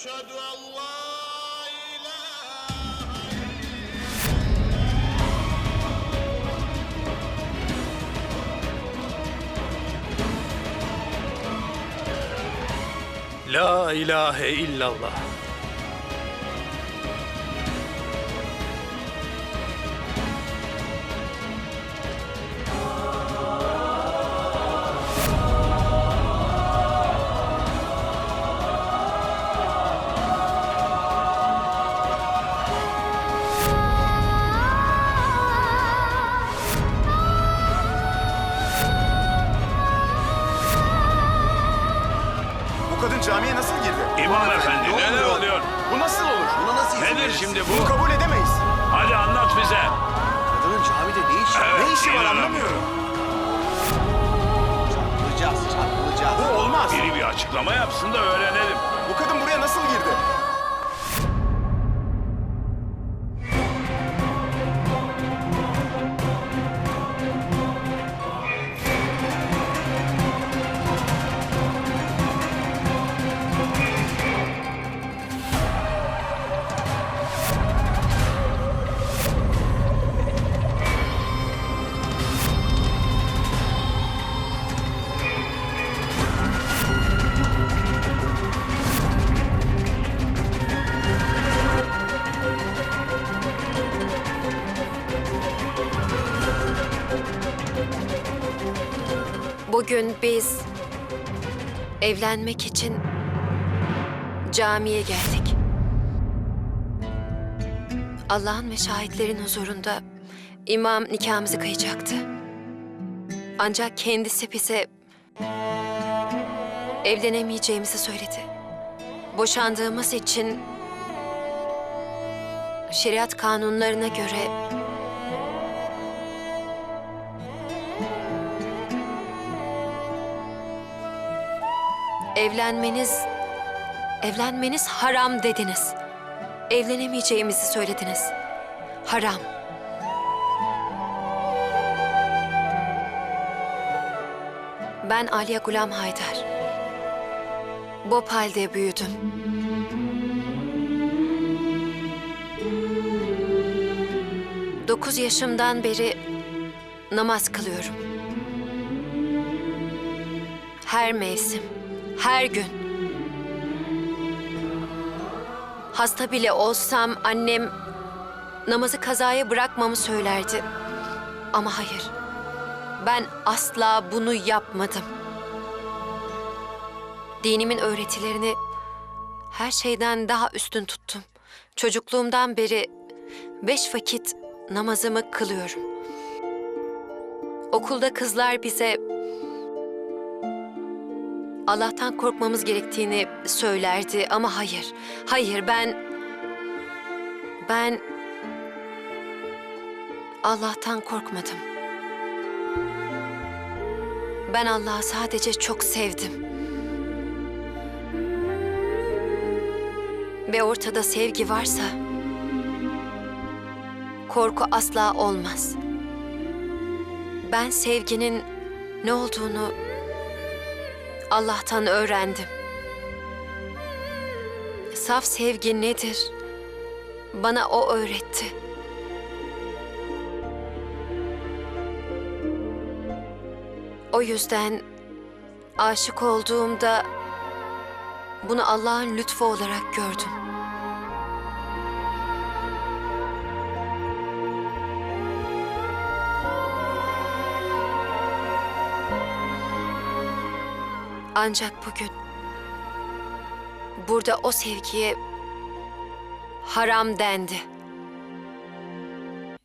أشهد أن لا لا إله إلا الله. Açıklama yapsın da öğrenelim. Bu kadın buraya nasıl girdi? Bugün biz evlenmek için camiye geldik. Allah'ın ve şahitlerin huzurunda imam nikahımızı kıyacaktı. Ancak kendisi bize evlenemeyeceğimizi söyledi. Boşandığımız için şeriat kanunlarına göre Evlenmeniz, evlenmeniz haram dediniz. Evlenemeyeceğimizi söylediniz. Haram. Ben Aliye Gulam Haydar. Bhopal'de büyüdüm. Dokuz yaşımdan beri namaz kılıyorum. Her mevsim, her gün. Hasta bile olsam annem namazı kazaya bırakmamı söylerdi. Ama hayır. Ben asla bunu yapmadım. Dinimin öğretilerini her şeyden daha üstün tuttum. Çocukluğumdan beri beş vakit namazımı kılıyorum. Okulda kızlar bize Allah'tan korkmamız gerektiğini söylerdi ama hayır. Hayır ben ben Allah'tan korkmadım. Ben Allah'ı sadece çok sevdim. Ve ortada sevgi varsa korku asla olmaz. Ben sevginin ne olduğunu Allah'tan öğrendim. Saf sevgi nedir? Bana o öğretti. O yüzden aşık olduğumda bunu Allah'ın lütfu olarak gördüm. Ancak bugün burada o sevgiye haram dendi.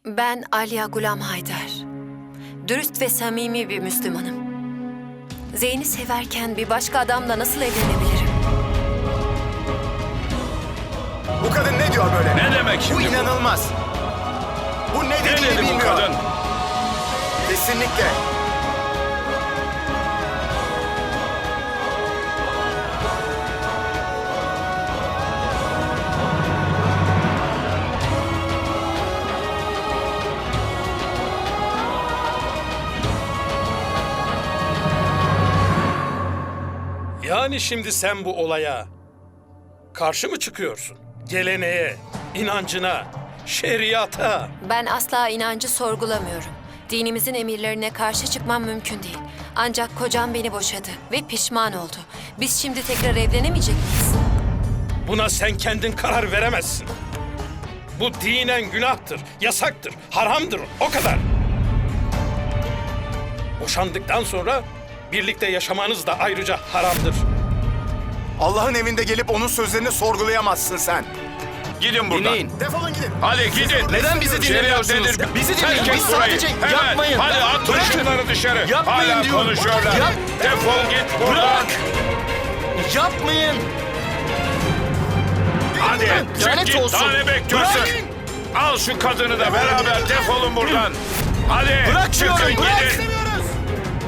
Ben Aliya Gulam Haydar. Dürüst ve samimi bir Müslümanım. Zeyn'i severken bir başka adamla nasıl evlenebilirim? Bu kadın ne diyor böyle? Ne demek şimdi bu? inanılmaz. Bu ne Ne dediğini dedi bu kadın? Kesinlikle. Yani şimdi sen bu olaya Karşı mı çıkıyorsun? Geleneğe, inancına, şeriata. Ben asla inancı sorgulamıyorum. Dinimizin emirlerine karşı çıkmam mümkün değil. Ancak kocam beni boşadı ve pişman oldu. Biz şimdi tekrar evlenemeyecek miyiz? Buna sen kendin karar veremezsin. Bu dinen günahtır, yasaktır, haramdır, o kadar. Boşandıktan sonra birlikte yaşamanız da ayrıca haramdır. Allah'ın evinde gelip onun sözlerini sorgulayamazsın sen. Gidin buradan. Dinleyin. Defolun gidin. Hadi gidin. Neden bizi dinlemiyorsunuz? nedir? Bizi dinleyin. Biz sadece Hemen. yapmayın. Hadi Bırakın. şunları dışarı. Yapmayın Hala diyorum. konuşuyorlar. Yap. Defol git buradan. Bırak. Yapmayın. Hadi çık Lanet git. olsun. Daha ne bekliyorsun? Bırak. Al şu kadını da beraber defolun buradan. Hadi Bırak diyorum, bırak. gidin.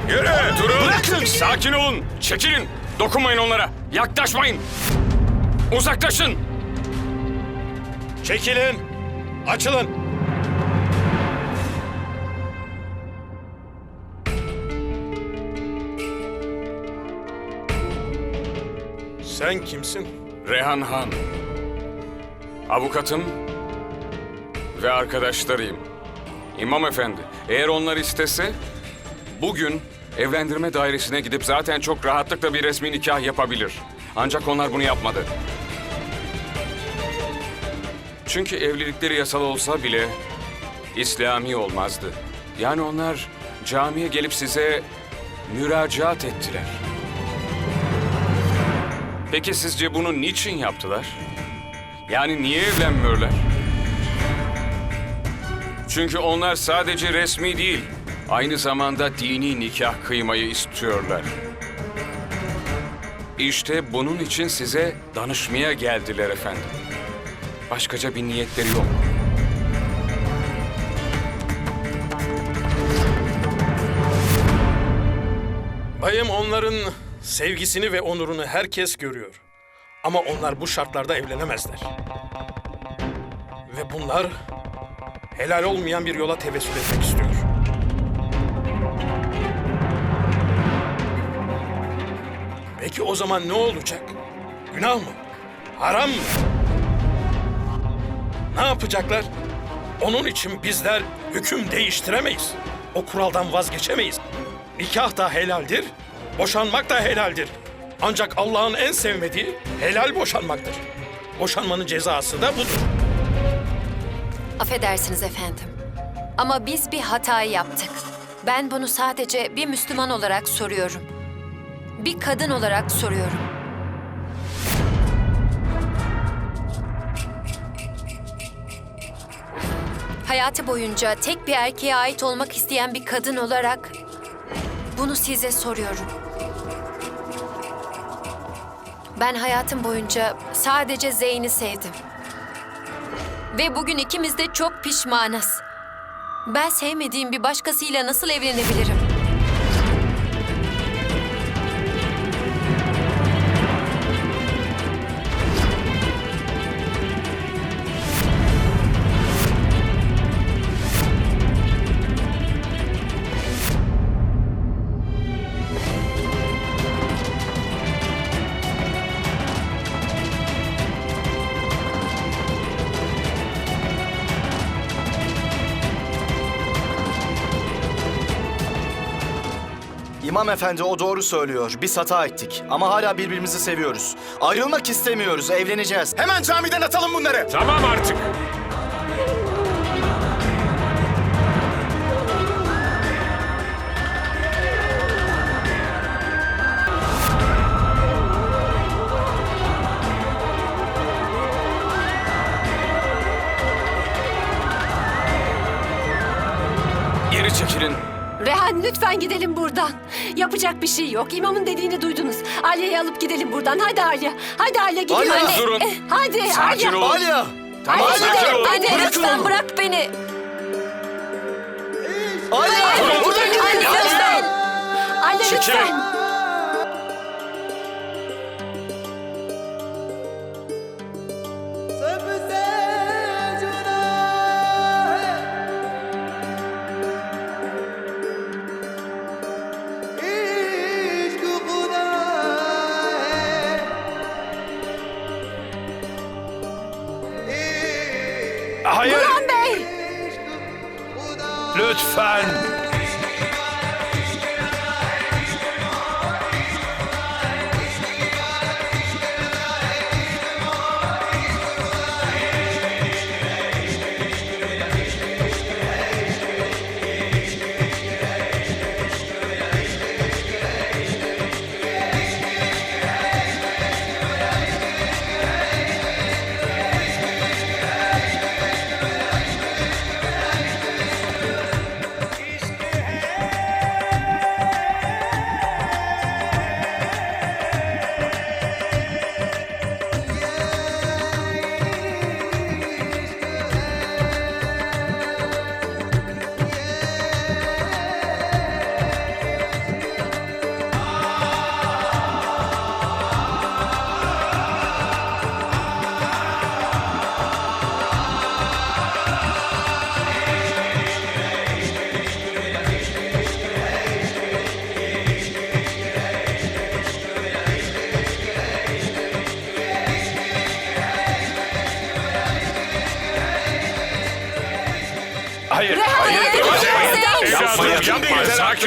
Yürü durun. Bırakın. Sakin olun. Çekilin. Dokunmayın onlara. Yaklaşmayın. Uzaklaşın. Çekilin, açılın. Sen kimsin? Rehan Han. Avukatım ve arkadaşlarıyım. İmam efendi, eğer onlar istese bugün evlendirme dairesine gidip zaten çok rahatlıkla bir resmi nikah yapabilir. Ancak onlar bunu yapmadı. Çünkü evlilikleri yasal olsa bile İslami olmazdı. Yani onlar camiye gelip size müracaat ettiler. Peki sizce bunu niçin yaptılar? Yani niye evlenmiyorlar? Çünkü onlar sadece resmi değil, aynı zamanda dini nikah kıymayı istiyorlar. İşte bunun için size danışmaya geldiler efendim. Başkaca bir niyetleri yok. Bayım onların sevgisini ve onurunu herkes görüyor. Ama onlar bu şartlarda evlenemezler. Ve bunlar helal olmayan bir yola tevessül etmek istiyor. Peki o zaman ne olacak? Günah mı? Haram mı? Ne yapacaklar? Onun için bizler hüküm değiştiremeyiz. O kuraldan vazgeçemeyiz. Nikah da helaldir, boşanmak da helaldir. Ancak Allah'ın en sevmediği helal boşanmaktır. Boşanmanın cezası da budur. Affedersiniz efendim. Ama biz bir hatayı yaptık. Ben bunu sadece bir Müslüman olarak soruyorum. Bir kadın olarak soruyorum. Hayatı boyunca tek bir erkeğe ait olmak isteyen bir kadın olarak bunu size soruyorum. Ben hayatım boyunca sadece Zeyn'i sevdim. Ve bugün ikimiz de çok pişmanız. Ben sevmediğim bir başkasıyla nasıl evlenebilirim? İmam efendi o doğru söylüyor. Biz hata ettik ama hala birbirimizi seviyoruz. Ayrılmak istemiyoruz, evleneceğiz. Hemen camiden atalım bunları. Tamam artık. Rehan lütfen gidelim buradan. Yapacak bir şey yok. İmamın dediğini duydunuz. Alya'yı alıp gidelim buradan. Hadi Alya. Hadi Alya gidelim. Alya, durun. Eh, Hadi Sakin Alya. olun. Alya! Tamam sakin gidelim. olun. Hadi Bırakın lütfen onu. bırak beni. Alya! Anne lütfen. Anne Çekilin. lütfen. lütfen. Hayır,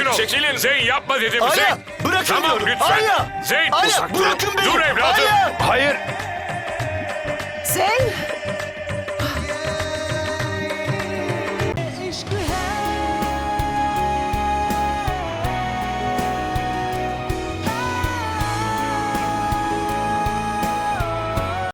sakin ol. Çekilin Zeyn yapma dedim Zeyn. bırakın Tamam diyorum. lütfen. Alya! Zeyn uzak dur. bırakın beni. Dur evladım. Alya! Hayır. Zeyn!